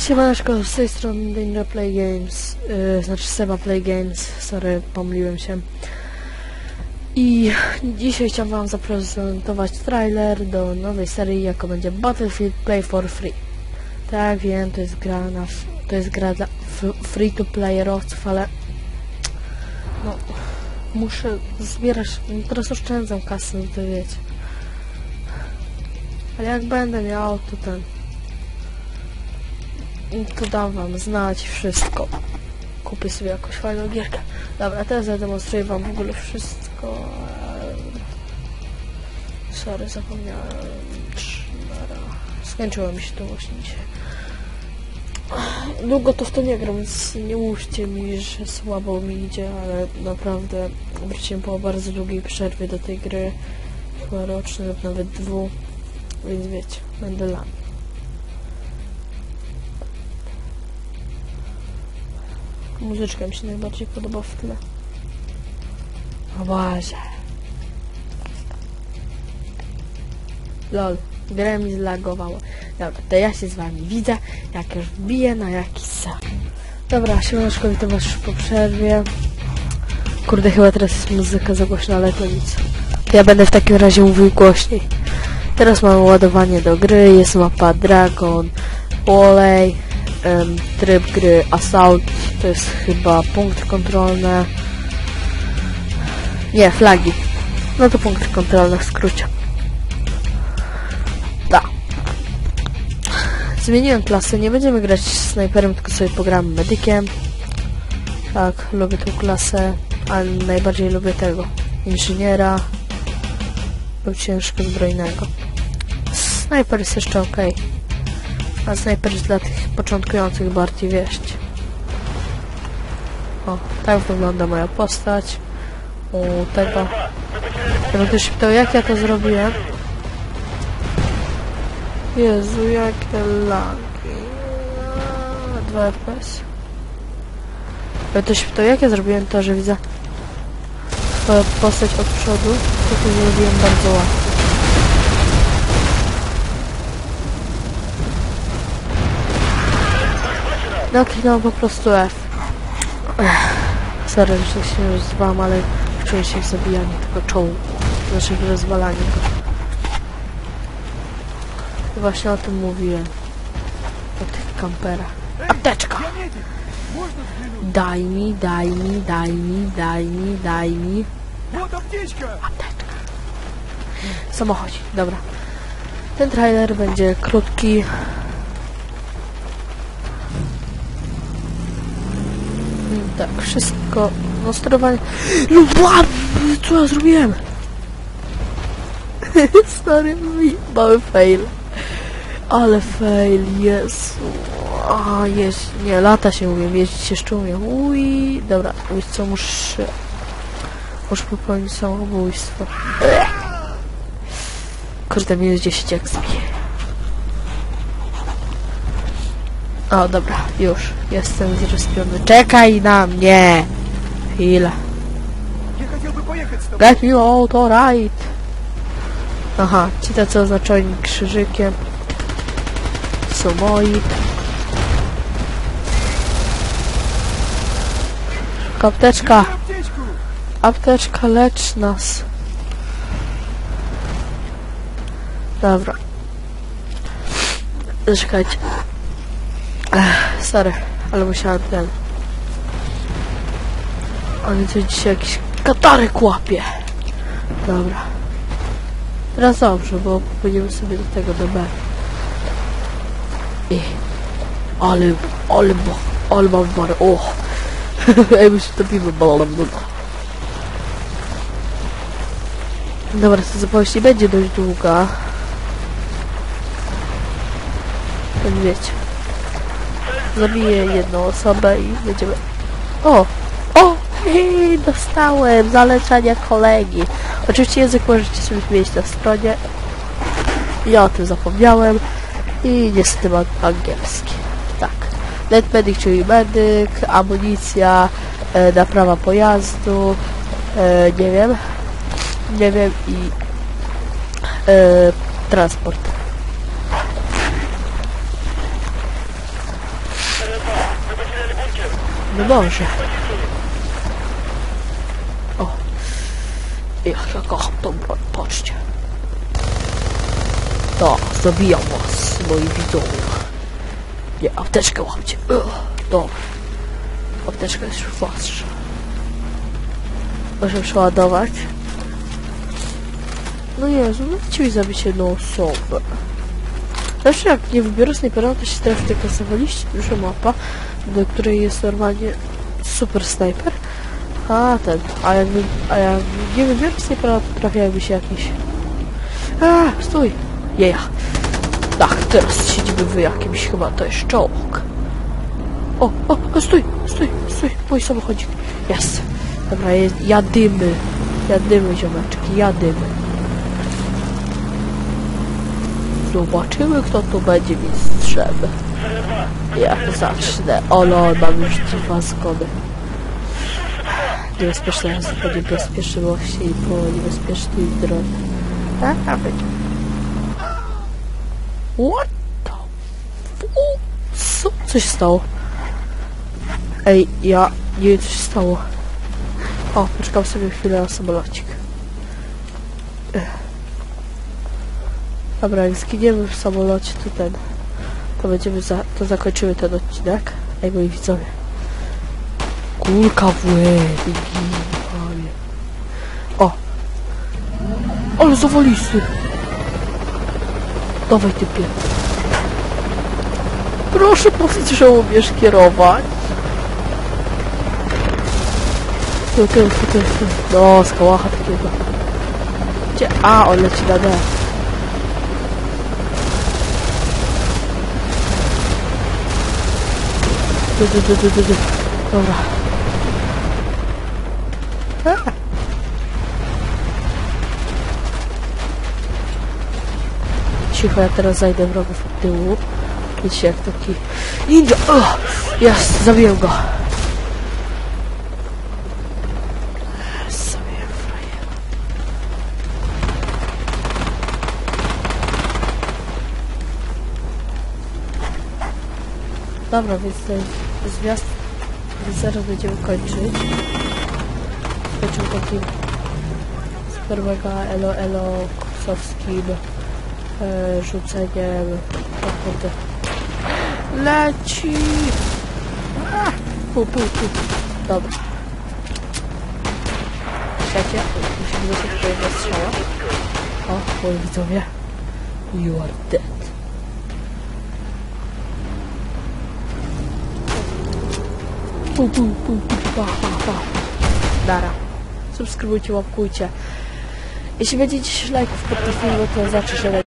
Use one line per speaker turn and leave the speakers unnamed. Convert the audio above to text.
Siemaneczko, z tej strony Danger Play Games, yy, znaczy Seba Play Games, sorry, pomyliłem się. I dzisiaj chciałem wam zaprezentować trailer do nowej serii, jaką będzie Battlefield Play for Free. Tak, wiem, to jest gra na, to jest gra dla f- free to playerowców, ale no, muszę zbierać, teraz oszczędzam kasę, to wiecie. Ale jak będę miał, to ten, to dam wam znać wszystko. Kupię sobie jakąś fajną gierkę. Dobra, teraz zademonstruję wam w ogóle wszystko. Sorry, zapomniałem. Skończyło mi się to właśnie dzisiaj. Długo to w to nie gram, więc nie mówcie mi, że słabo mi idzie, ale naprawdę wróciłem po bardzo długiej przerwie do tej gry. Chyba rocznej lub nawet dwu. Więc wiecie, będę lam. Muzyczka mi się najbardziej podoba w tle. O Boże. Lol, gra mi zlagowała. Dobra, to ja się z wami widzę, jak już wbiję na jakiś sam. Dobra, siemaneczko, witam was już po przerwie. Kurde, chyba teraz jest muzyka za głośna, ale to nic. Ja będę w takim razie mówił głośniej. Teraz mamy ładowanie do gry, jest mapa Dragon, Olej, em, tryb gry Assault, to jest chyba punkt kontrolny. Nie, flagi. No to punkty kontrolne w skrócie. Da. Zmieniłem klasę, nie będziemy grać snajperem, tylko sobie pogramy medykiem. Tak, lubię tą klasę, ale najbardziej lubię tego. Inżyniera lub ciężko zbrojnego. Snajper jest jeszcze ok. A snajper jest dla tych początkujących bardziej wieść. O, tak wygląda moja postać. U tego. Jakby ktoś się pytał, jak ja to zrobiłem. Jezu, jakie lagi. A, 2 FPS. Jakby ktoś się pytał, jak ja zrobiłem to, że widzę swoją postać od przodu, to to zrobiłem bardzo łatwo. No, po prostu F. Sorry, że tak się rozwałam, ale czuję się w zabijaniu tego czołu. Znaczy w rozwalaniu go. I właśnie o tym mówiłem. O tych kamperach. Apteczka! Daj mi, daj mi, daj mi, daj mi, daj mi. Apteczka! Samochodzi, dobra. Ten trailer będzie krótki. Tak, wszystko. No sterowanie. No bła! Co ja zrobiłem? Stary, mały fail. Ale fail, Jezu. A, jest, nie, lata się umiem, jeździć jeszcze umiem. Ui, dobra, wiesz co, muszę... Muszę popełnić samobójstwo. Kurde, minus 10 XP. O, dobra, już. Jestem zrespiony. Czekaj na mnie! Chwila.
Nie chciałby pojechać z tobą.
Get me auto right! Aha, ci tacy oznaczeni krzyżykiem są moi. Apteczka! Apteczka, lecz nas. Dobra. Zaczekajcie. Sorry, ale musiałem ten. On coś dzisiaj jakiś katarek łapie. Dobra. Teraz dobrze, bo pójdziemy sobie do tego do B. I... Ale, ale, bo- ale mam barę, o! Ej, my się topimy no. Dobra, to zapowiedź nie będzie dość długa. Jak wiecie. Zabiję jedną osobę i będziemy... O! O! Hej, dostałem! Zalecenia kolegi. Oczywiście język możecie sobie mieć na stronie. Ja o tym zapomniałem. I niestety mam angielski. Tak. Net medic, czyli medyk, amunicja, e, naprawa pojazdu, e, nie wiem. Nie wiem i e, transport. No może. O. Jak ja kocham tą broń, patrzcie. To, zabijam was, moi widzowie. Nie, apteczkę łapcie. Dobra. Apteczka jest już wasza. Muszę przeładować. No Jezu, no ci mi zabić jedną osobę. Zawsze jak nie wybiorę snajpera, to się trafi taka zawaliście duża mapa, do której jest normalnie super snajper. A ten, a jak, a jak nie wybiorę snajpera, to trafiają się jakieś... A, stój! Jeja. Tak, teraz siedzimy w jakimś chyba to jest czołg. O, o, o, stój, stój, stój, mój samochodzik. Jest. Dobra, jest, jadymy. Jadymy, ziomeczki, jadymy. Zobaczymy, kto tu będzie mistrzem. Ja zacznę. O lol, mam już dwa zgody. Niebezpieczne po niebezpieczności i po niebezpiecznej drodze. Tak, a będzie. What the Co? Co się stało? Ej, ja nie wiem co się stało. O, poczekam sobie chwilę na samolocik. Ech. Dobra, jak zginiemy w samolocie, to ten... To będziemy za... to zakończymy ten odcinek. Ej, moi widzowie. Kulka w łeb. O! Ale zawalisty! Dawaj typie. Proszę powiedz, że umiesz kierować. Tu, tu, tu, tu, tu. No, z kałacha takiego. Gdzie? A, on leci na D. Du, du, du, du, du, du. Dobra. Cicho, ja teraz zajdę wrogów od tyłu. Wiecie, jak taki ninja. O! Jest, zabiję go. Dobra, więc zwiast zaraz będziemy kończyć. Skończył takim super mega elo elo kursowskim e, rzuceniem naprawdę leci! A, pu, pu, pu. dobra. Czekajcie, musimy zostać twojego strzała. O, moi widzowie you are dead pa, pa. Dara subskrybujcie, łapkujcie jeśli będzie 10 lajków pod tym filmem, to znaczy, że